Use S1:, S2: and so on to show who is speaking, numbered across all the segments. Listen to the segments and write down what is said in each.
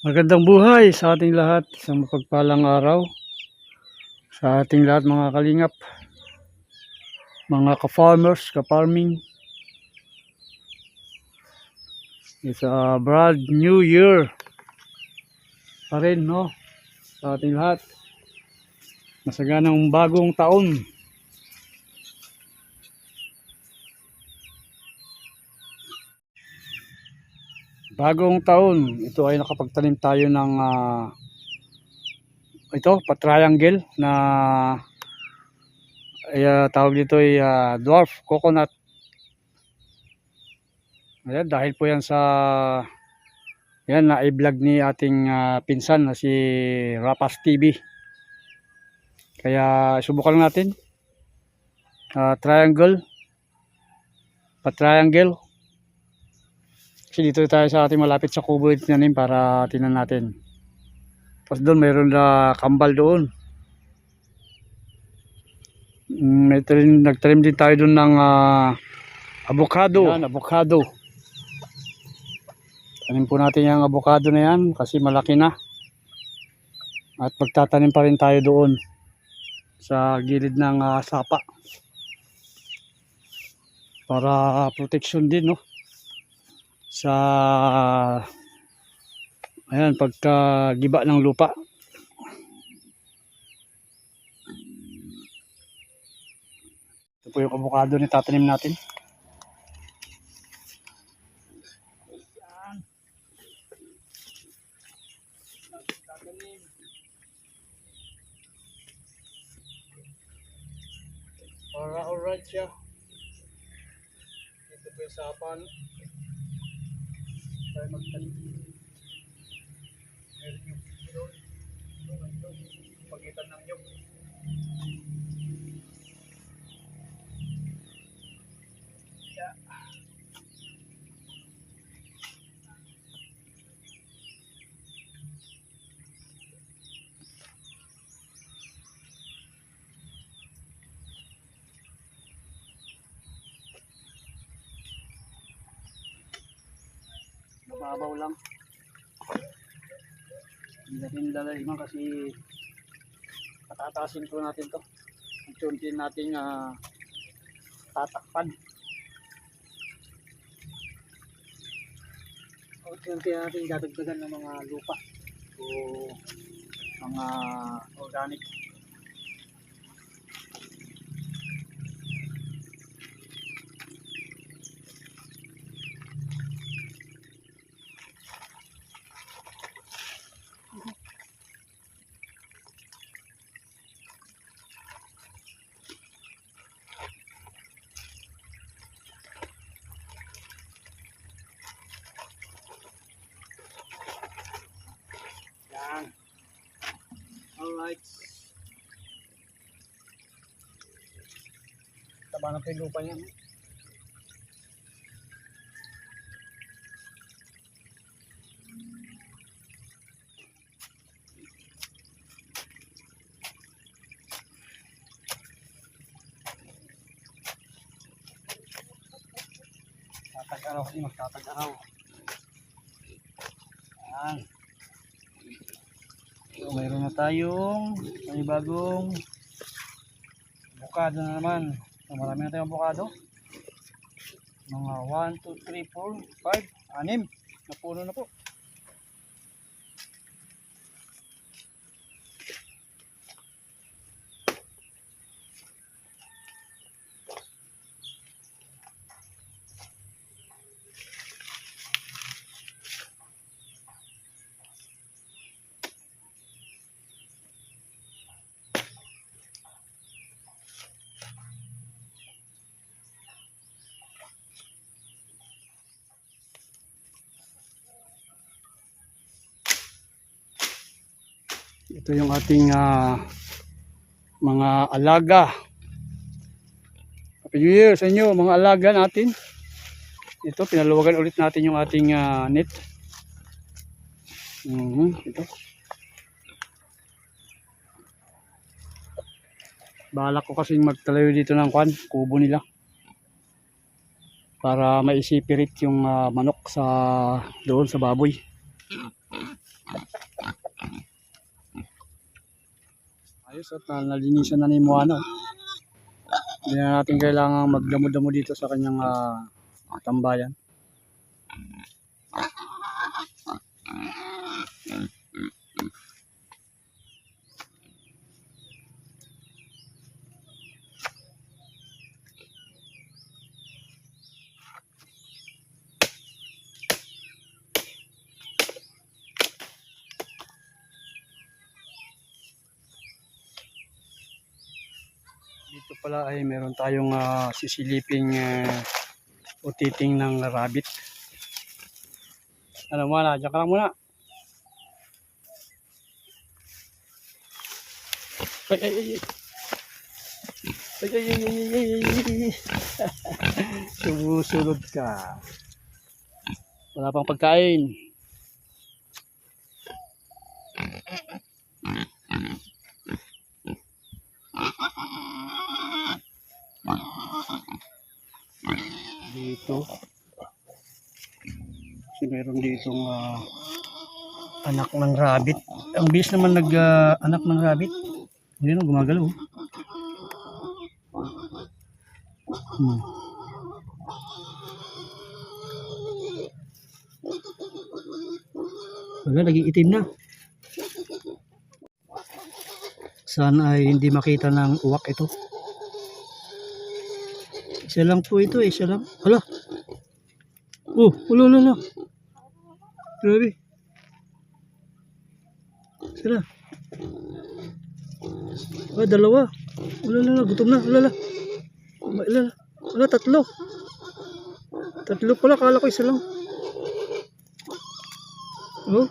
S1: Magandang buhay sa ating lahat. Isang mapagpalang araw sa ating lahat mga kalingap. Mga ka-farmers, ka-farming. It's a brand new year pa rin, no? Sa ating lahat. Masaganang bagong taon. Bagong taon, ito ay nakapagtanim tayo ng ah, ito, pa-triangle na ay, ah, tawag dito ay ah, dwarf coconut. Ayan, dahil po yan sa yan na i-vlog ni ating ah, pinsan na si Rapas TV. Kaya subukan natin. Ah, triangle. Pa-triangle. Kasi dito tayo sa ating malapit sa kubo tinanim para tinan natin. Tapos doon mayroon na kambal doon. Mm, May talim, nagtalim din tayo doon ng ah, avocado. Yan, avocado. Tanim po natin yung avocado na yan kasi malaki na. At magtatanim pa rin tayo doon sa gilid ng ah, sapa. Para protection din, no? Sa ayan pagka giba ng lupa. Ito po yung avocado na tatanim natin. Para alright siya. Ito po yung sapan tayo magtanim. Meron yung doon. Pagitan ng nyog. Mababaw lang. Hindi natin lalaliman kasi patatasin po natin to. Unti-unti nating ah, tatakpan. Unti-unti natin dadagdagan ng mga lupa o mga organic. Yan. Alright. Taba na po yung lupa niya. no? Tatag-araw kasi magtatag-araw. Yan. So, mayroon na tayong may bagong avocado na naman. So, marami na tayong avocado. Mga 1, 2, 3, 4, 5, 6 na puno na po. Ito yung ating ah, mga alaga. Happy New Year sa inyo, mga alaga natin. Ito, pinaluwagan ulit natin yung ating ah, net. Mhm, ito. Balak ko kasing magtalayo dito ng kwan, kubo nila. Para maisipirit yung ah, manok sa doon sa baboy. Ayos at na, nalinisan na ni Moana. Hindi na natin kailangan magdamo-damo dito sa kanyang ah, tambayan. Pala ay meron tayong ah, sisiliping uh, utiting ng rabbit. Ano mo na, dyan ka lang muna. Ay, ay, ay. Ay, ay, ay, ay, ay, ay, ay. Sumusunod ka. Wala pang pagkain. Dito kasi meron ditong ah, anak ng rabbit ang bilis naman nag ah, anak ng rabbit hindi na gumagalaw hmm. Wala, naging itim na. Sana ay hindi makita ng uwak ito. Isa lang po ito, isa lang. Hala. Oh, wala, wala, wala. Grabe. Isa na. Ah, dalawa. Wala, wala. Gutom na. Wala. Wala, wala. Wala, tatlo. Tatlo pala. Kala ko isa lang. Oh.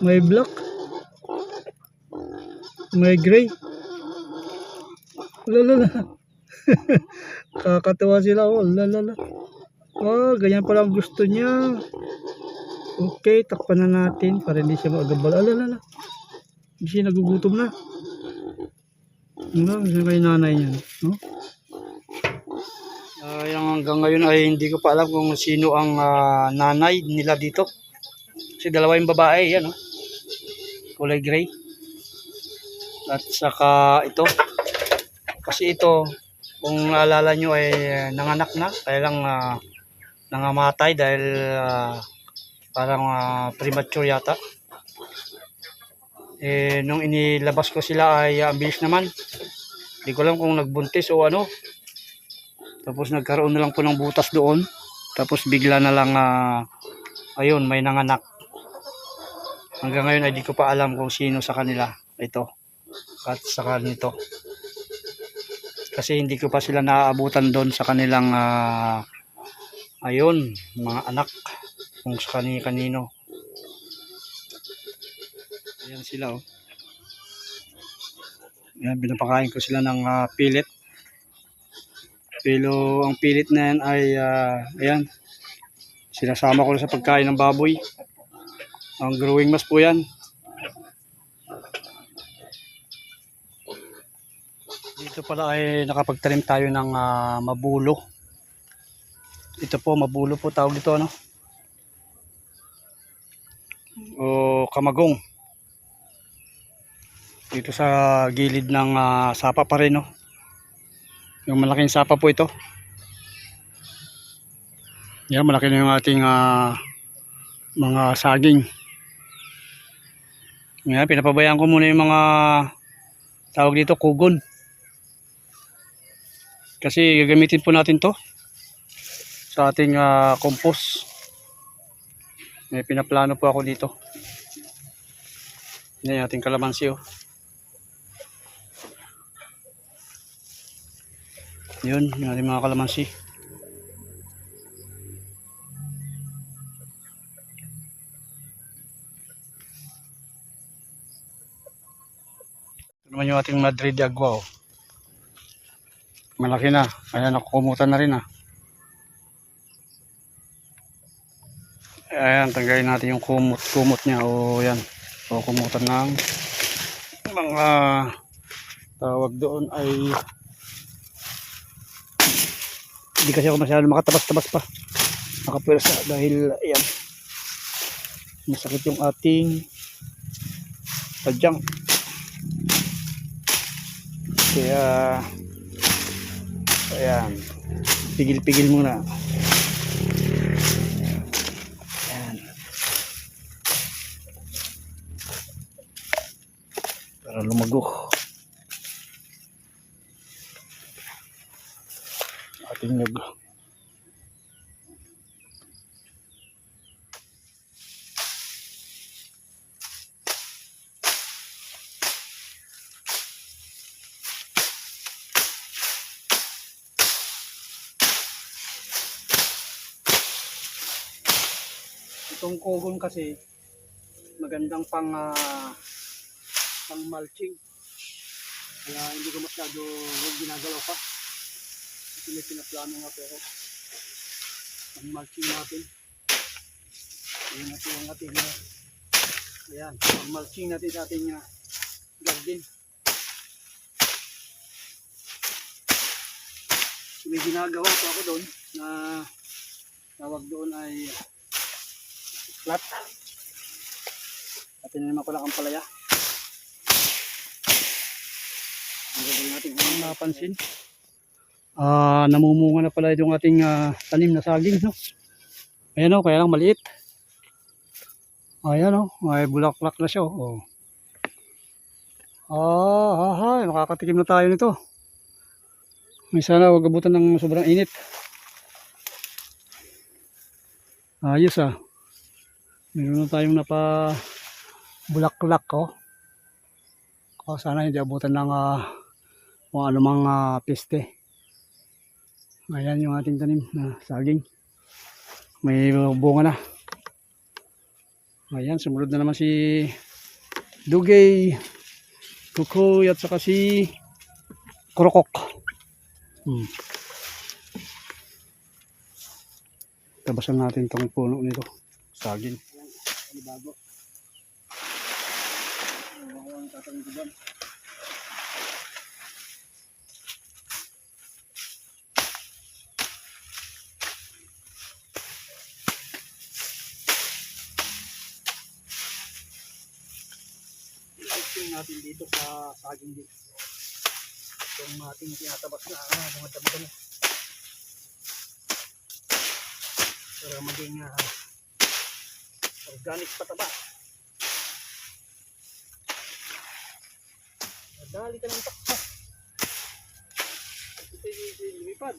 S1: May black. May gray. Wala, wala, wala. Kakatawa sila. Oh, lalala. Oh, ganyan pala ang gusto niya. Okay, takpan na natin para hindi siya magabal. Alalala. Hindi siya nagugutom na. Ano, gusto kay nanay niya. No? Ah, yung hanggang ngayon ay hindi ko pa alam kung sino ang ah, nanay nila dito. Kasi dalawa yung babae, yan oh. Kulay gray. At saka ito. Kasi ito, kung naalala nyo ay eh, nanganak na. Kaya lang ah, nangamatay dahil ah, parang ah, premature yata. Eh nung inilabas ko sila ay ah, ang naman. Hindi ko alam kung nagbuntis o ano. Tapos nagkaroon na lang po ng butas doon. Tapos bigla na lang ah, ayun may nanganak. Hanggang ngayon ay di ko pa alam kung sino sa kanila. Ito. At saka nito kasi hindi ko pa sila naaabutan doon sa kanilang ah, ayun, mga anak kung sa kani kanino. Ayan sila oh. Ayan, pinapakain ko sila ng ah, pilit. Pero ang pilit na yan ay ah, ayan. Sinasama ko sa pagkain ng baboy. Ang growing mas po yan. Dito pala ay nakapagtanim tayo ng ah, mabulo. Ito po, mabulo po tawag dito ano. O kamagong. Dito sa gilid ng ah, sapa pa rin no. Yung malaking sapa po ito. Yan, malaki na yung ating ah, mga saging. Yan, pinapabayaan ko muna yung mga tawag dito, kugon. Kasi gagamitin po natin to sa ating ah, compost. May pinaplano po ako dito. Yan yung ating kalamansi oh. Yun, yung ating mga kalamansi. Ito naman yung ating Madrid Agua oh. Malaki na. Kaya nakukumutan na rin ah. Ayan, tanggalin natin yung kumot, kumot niya. O yan. O kumutan ng mga tawag doon ay hindi kasi ako masyado makatabas-tabas pa. Nakapwersa dahil ayan. Masakit yung ating sadyang. Kaya, ayan, pigil-pigil muna. Ayan. Para lumago. Ating nyug. Itong kogon kasi magandang pang ah, pang mulching. Kaya hindi ko masyado ginagalaw pa. Kasi may pinaplano nga pero pang mulching natin. Ayan natin ang ating uh, ayan, pang mulching natin sa ating uh, garden. May ginagawa po ako doon na tawag doon ay flat. At tinanim ko lang ang palaya. Ang gagawin natin napansin. Ah, namumunga na pala itong ating ah, tanim na saging, no? Ayan o, kaya lang maliit. Ayan o, may bulaklak na siya o. Ah, ha, makakatikim na tayo nito. May sana huwag abutan ng sobrang init. Ayos ah. Meron na tayong napa bulaklak ko. Oh. sana hindi abutan ng ah, kung ano mga peste. Ayan yung ating tanim na saging. May bunga na. Ayan, sumunod na naman si Dugay, Kukoy at saka si Krokok. Hmm. Tabasan natin tong puno nito. Saging. Bago. Ang tatawin ko dyan. Ipin natin dito sa saging dito. Itong ating tinatabas na ah, mga damo-damo. Para maging ah, organic pataba. Dali ka ng takpa. Ito yung lumipad.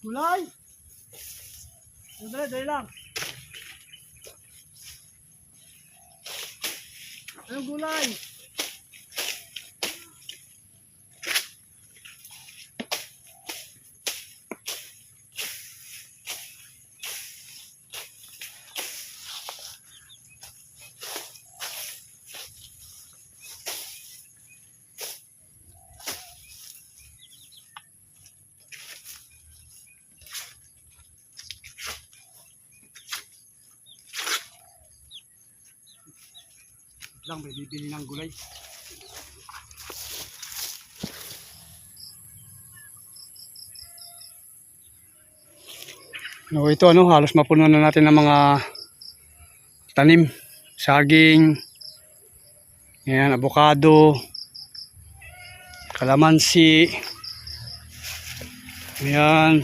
S1: Gulay! Dali, dali lang. Anong gulay? Lang may bibili ng gulay. No, ito ano, halos mapuno na natin ng mga tanim, saging, yan, avocado, kalamansi, yan,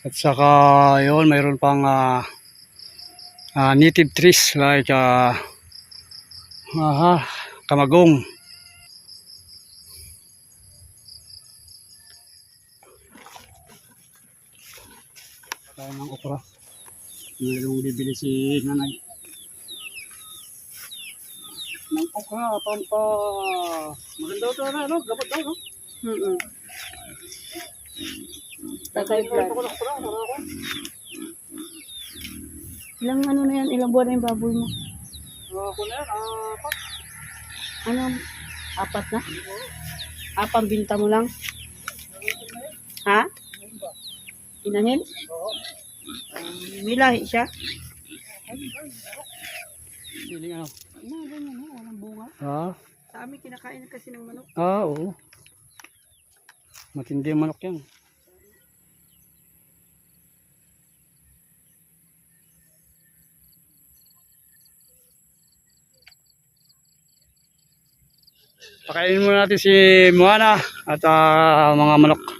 S1: at saka yun, mayroon pang ah, uh, native trees like uh, aha, kamagong. Tayo ng okra. Mayroong bibili si nanay. Ng okra, pampa. Maganda ito na, ano? Gabat daw, no?
S2: Mm-mm. Tatay vlog. Ilang ano na yan? Ilang buwan na yung baboy mo?
S1: Ako na yan, ah, pat.
S2: Ano? Apat na? Apang binta mo lang? Ha? Inahin?
S1: Oo.
S2: May lahi siya?
S1: Siling ano?
S2: Ano, ganyan no? Walang bunga.
S1: Ah,
S2: Sa amin kinakain kasi ng manok.
S1: ah, oo. Matindi yung manok yan. Pakainin muna natin si Moana at ah, mga manok.